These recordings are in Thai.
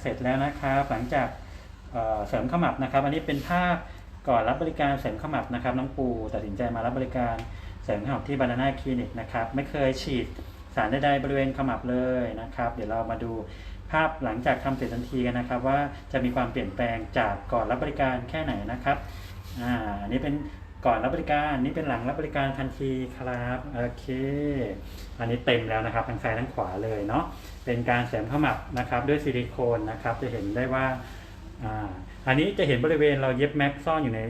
เสร็จแล้วนะครับ หลังจากเเสริมขมับนะครับ อันนี้เป็นภาพก่อนรับบริการเสริมขมับนะครับ น้องปูตัดสินใจมารับบริการเสริมขมับที่บานาน่าคลินิกนะครับ ไม่เคยฉีดสารใดๆบริเวณขมับเลยนะครับ เดี๋ยวเรามาดูภาพหลังจากทำเสร็จทันทีกันนะครับ ว่าจะมีความเปลี่ยนแปลงจากก่อนรับบริการแค่ไหนนะครับอ่าอันนี้เป็น ก่อนรับบริการนี่เป็นหลังรับบริการทันทีครับโอเค อันนี้เต็มแล้วนะครับทั้งซ้ายทั้งขวาเลยเนาะเป็นการเสริมขมับนะครับด้วยซิลิโคนนะครับจะเห็นได้ว่าอ่าอันนี้จะเห็นบริเวณเราเย็บแม็กซ่อนอยู่ใน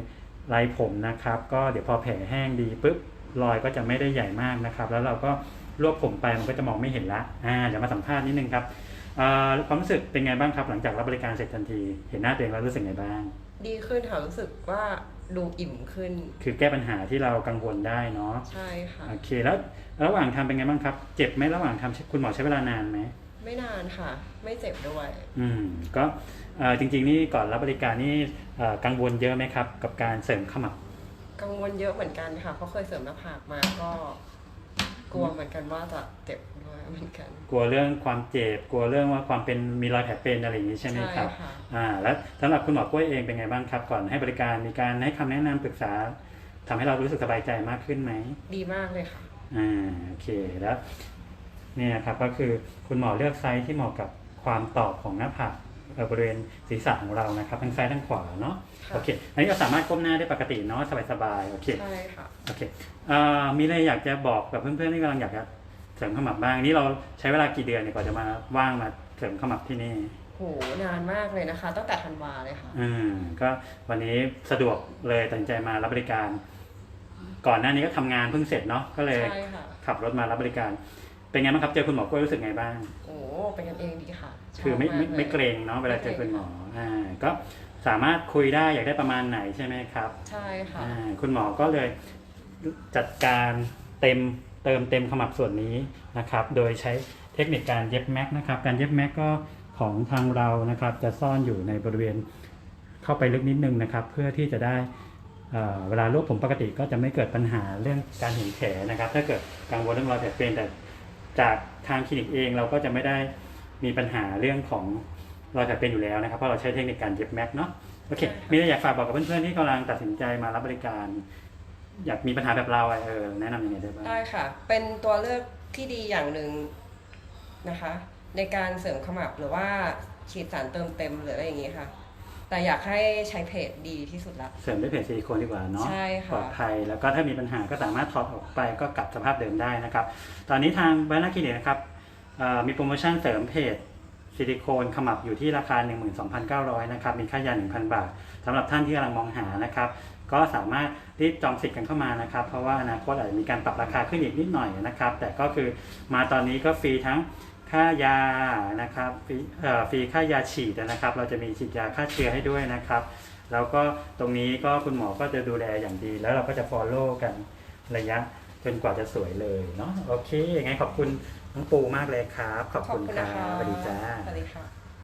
ลายผมนะครับ ก็เดี๋ยวพอแผลแห้งดีปุ๊บรอยก็จะไม่ได้ใหญ่มากนะครับ แล้วเราก็รวบผมไปมันก็จะมองไม่เห็นละอ่าเดี๋ยวมาสัมภาษณ์นิดนึงครับความรู้สึกเป็นไงบ้างครับหลังจากรับบริการเสร็จทันที เห็นหน้าตัวเองแล้วรู้สึกไงบ้าง ดีขึ้นค่ะรู้สึกว่า ดูอิ่มขึ้น คือแก้ปัญหาที่เรากังวลได้เนาะใช่ค่ะโอเคแล้วระหว่างทำเป็นไงบ้างครับ เจ็บไหมระหว่างทำคุณหมอใช้เวลานานไหมไม่นานค่ะ ไม่เจ็บด้วย อืมก็เอ่อจริงๆนี่ก่อนรับบริการนี่เอ่อกังวลเยอะไหมครับ กับการเสริมขมับ กังวลเยอะเหมือนกันค่ะเพราะเคยเสริมหน้าผากมาก็ กลัวเหมือนกันว่าจะเจ็บด้วยเหมือน กัน กลัวเรื่องความเจ็บ กลัวเรื่องว่าความเป็นมีรอยแผลเป็นอะไรอย่างนี้ใช่ไหมครับค่ะอ่าแล้วสำหรับคุณหมอกล้วยเองเป็นไงบ้างครับ ก่อนให้บริการมีการให้คำแนะนำปรึกษาทำให้เรารู้สึกสบายใจมากขึ้นไหม ดีมากเลยค่ะอ่าโอเคแล้วเนี่ยครับก็คือคุณหมอเลือกไซส์ที่เหมาะกับความตอบของหน้าผากเอ่อบริเวณศีรษะของเรานะครับทั้งซ้ายทั้งขวาเนาะค่ะโอเคอันนี้เราสามารถก้มหน้าได้ปกติเนาะสบายๆโอเคใช่ค่ะโอเคเอ่อมีอะไรอยากจะบอกกับเพื่อนๆที่กำลังอยากจะ เสริมขมับบ้างนี่เราใช้เวลากี่เดือนเนี่ยกว่าจะมาว่างมาเสริมขมับที่นี่โหนานมากเลยนะคะ ตั้งแต่ธันวาเลยค่ะ อืมก็วันนี้สะดวกเลยตัดสินใจมารับบริการ ก่อนหน้านี้ก็ทำงานเพิ่งเสร็จเนาะก็เลยใช่ค่ะ ขับรถมารับบริการ เป็นไงบ้างครับเจอคุณหมอกล้วยรู้สึกไงบ้าง โอ้เป็นกันเองดีค่ะชบคือไม่ไม่ากลย ไม่เกรงเนาะเวลาเจอคุณหมออ่าก็สามารถคุยได้อยากได้ประมาณไหนใช่ไหมครับใช่ค่ะ อ่าคุณหมอก็เลยจัดการเต็ม เติมเต็มขมับส่วนนี้นะครับ โดยใช้เทคนิคการเย็บแม็กนะครับ การเย็บแม็กก็ของทางเรานะครับ จะซ่อนอยู่ในบริเวณเข้าไปลึกนิดนึงนะครับ เพื่อที่จะได้เเวลารวบผมปกติก็จะไม่เกิดปัญหาเรื่องการเห็นแผลนะครับ ถ้าเกิดกังวลเรื่องรอยแผลเป็นแต่จากทางคลินิกเองเราก็จะไม่ได้มีปัญหาเรื่องของรอยแผลเป็นอยู่แล้วนะครับเพราะเราใช้เทคนิคการเย็บแม็กเนาะโอเคใช่ค่ะมีอะไรอยากฝากบอกกับเพื่อนๆที่กำลังตัดสินใจมารับบริการ อยากมีปัญหาแบบเราอะเออแนะนำยังไงได้บ้างได้ค่ะ เป็นตัวเลือกที่ดีอย่างหนึ่งนะคะ ในการเสริมขมับหรือว่าฉีดสารเติมเต็มหรืออะไรอย่างนี้ค่ะ แต่อยากให้ใช้เพจดีที่สุดละ เสริมด้วยเพจซิลิโคนดีกว่าเนาะใช่ค่ะ ปลอดภัยแล้วก็ถ้ามีปัญหาก็สามารถถอดออกไปก็กลับสภาพเดิมได้นะครับ ตอนนี้ทางบ้านนาคลินิกนะครับเอ่อมีโปรโมชั่นเสริมเพจ ซิลิโคนขมับอยู่ที่ราคา 12,900นะครับมีค่ายา 1,000 บาทสำหรับท่านที่กำลังมองหานะครับก็สามารถรีบจองสิทธิ์กันเข้ามานะครับ เพราะว่าอนาคตอาจจะมีการปรับราคาขึ้นอีกนิดหน่อยนะครับ แต่ก็คือมาตอนนี้ก็ฟรีทั้งค่ายานะครับฟรีฟรีค่ายาฉีดนะครับ เราจะมีฉีดยาฆ่าเชื้อให้ด้วยนะครับ แล้วก็ตรงนี้ก็คุณหมอก็จะดูแลอย่างดี แล้วเราก็จะ follow กันระยะ จนกว่าจะสวยเลยเนาะโอเคยังไงขอบคุณน้องปูมากเลยครับ ขอบขอบคุณคุณครันะคะบสวัสดีจ้า สวัสดีค่ะ